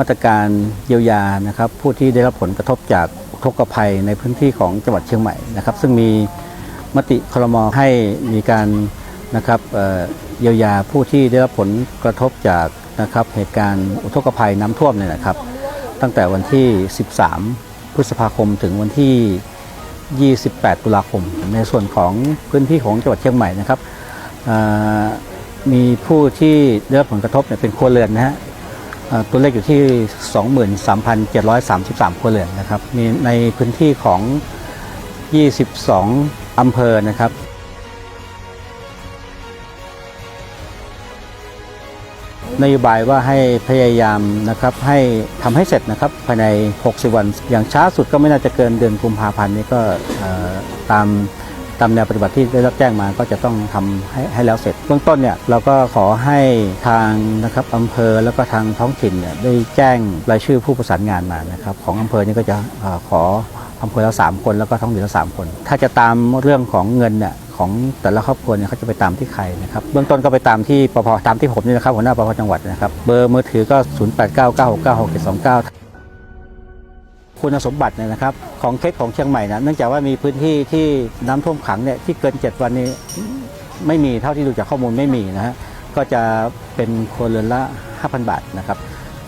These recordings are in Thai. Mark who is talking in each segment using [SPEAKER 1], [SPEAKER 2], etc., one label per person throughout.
[SPEAKER 1] มาตรการเยียวยานะครับผู้ที่ได้รับผลกระทบจากทกภัยในพื้นที่ของจังหวัดเชียงใหม่นะครับ ซึ่งมีมติครมให้มีการนะครับเยียวยาผู้ที่ได้รับผลกระทบจากนะครับเหตุการณ์อุทกภัยน้ำท่วมเนี่ยนะครับ ตั้งแต่วันที่ 13 พฤษภาคมถึงวันที่ 28 ตุลาคม ในส่วนของพื้นที่ของจังหวัดเชียงใหม่นะครับมีผู้ที่ได้รับผลกระทบเนี่ยเป็นครัวเรือนนะฮะ ตัวเลขอยู่ที่ 23,733 ครัวเรือนนะครับ มีในพื้นที่ของ 22 อำเภอนะครับนโยบายว่าให้พยายามนะครับให้ทำให้เสร็จนะครับภายใน 60 วัน อย่างช้าสุดก็ไม่น่าจะเกินเดือนกุมภาพันธ์นี้ก็ตาม ตามแนวปฏิบัติที่ได้รับแจ้งมาก็จะต้องทำให้ให้แล้วเสร็จเบื้องต้นเนี่ยเราก็ขอให้ทางนะครับอำเภอแล้วก็ทางท้องถิ่นเนี่ยได้แจ้งรายชื่อผู้ประสานงานมานะครับของอำเภอนี่ก็จะขออำเภอละสามคนแล้วก็ท้องถิ่นละสามคน ถ้าจะตามเรื่องของเงินเนี่ยของแต่ละครอบครัวเนี่ยเขาจะไปตามที่ใครนะครับเบื้องต้นก็ไปตามที่ปภตามที่ผมนี่นะครับหัวหน้าปภจังหวัดนะครับเบอร์มือถือก็ 0899696729 คุณสมบัติเนี่ยนะครับของเคสของเชียงใหม่นะเนื่องจากว่ามีพื้นที่ที่น้ำท่วมขังเนี่ยที่เกิน 7 วันนี้ไม่มีเท่าที่ดูจากข้อมูลไม่มีนะฮะก็จะเป็นครัวเรือนละ 5,000 บาทนะครับ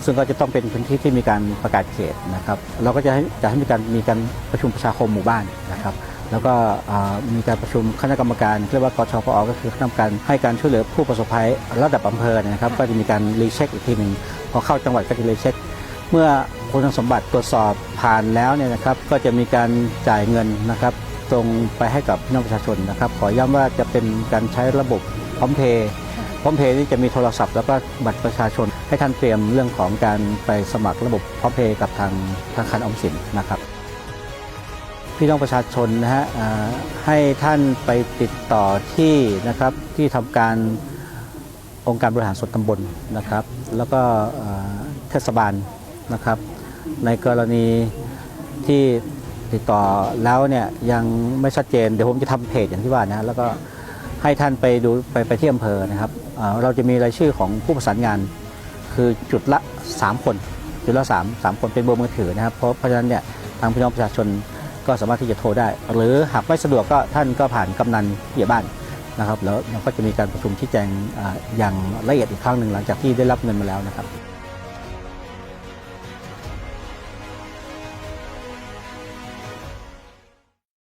[SPEAKER 1] ซึ่งก็จะต้องเป็นพื้นที่ที่มีการประกาศเขตนะครับเราก็จะให้จะให้มีการมีการประชุมประชาคมหมู่บ้านนะครับแล้วก็มีการประชุมคณะกรรมการเรียกว่ากชพอก็คือคณะกรรมการให้การช่วยเหลือผู้ประสบภัยระดับอำเภอนะครับ ก็จะมีการรีเช็คอีกทีหนึ่งพอเข้าจังหวัดก็จะรีเช็คเมื่อ คุณสมบัติตรวจสอบผ่านแล้วเนี่ยนะครับ ก็จะมีการจ่ายเงินนะครับตรงไปให้กับพี่น้องประชาชนนะครับ ขอย้ำว่าจะเป็นการใช้ระบบพร้อมเพย์พร้อมเพย์นี่จะมีโทรศัพท์แล้วก็บัตรประชาชน ให้ท่านเตรียมเรื่องของการไปสมัครระบบพร้อมเพย์กับทางธนาคารออมสินนะครับ พี่น้องประชาชนนะฮะให้ท่านไปติดต่อที่นะครับที่ทำการองค์การบริหารส่วนตำบลนะครับ แล้วก็เทศบาลนะครับ ในกรณีที่ติดต่อแล้วเนี่ยยังไม่ชัดเจนเดี๋ยวผมจะทำเพจอย่างที่ว่านะแล้วก็ให้ท่านไปดูไปไปที่อำเภอนะครับเราจะมีรายชื่อของผู้ประสานงาน คือจุดละ 3 คน จุดละ 3 3 คนเป็นเบอร์มือถือนะครับ เพราะเพราะฉะนั้นเนี่ยทางพี่น้องประชาชนก็สามารถที่จะโทรได้ หรือหากไม่สะดวกก็ท่านก็ผ่านกำนันผู้ใหญ่บ้านนะครับ แล้วเราก็จะมีการประชุมชี้แจงอย่างละเอียดอีกครั้งหนึ่งหลังจากที่ได้รับเงินมาแล้วนะครับ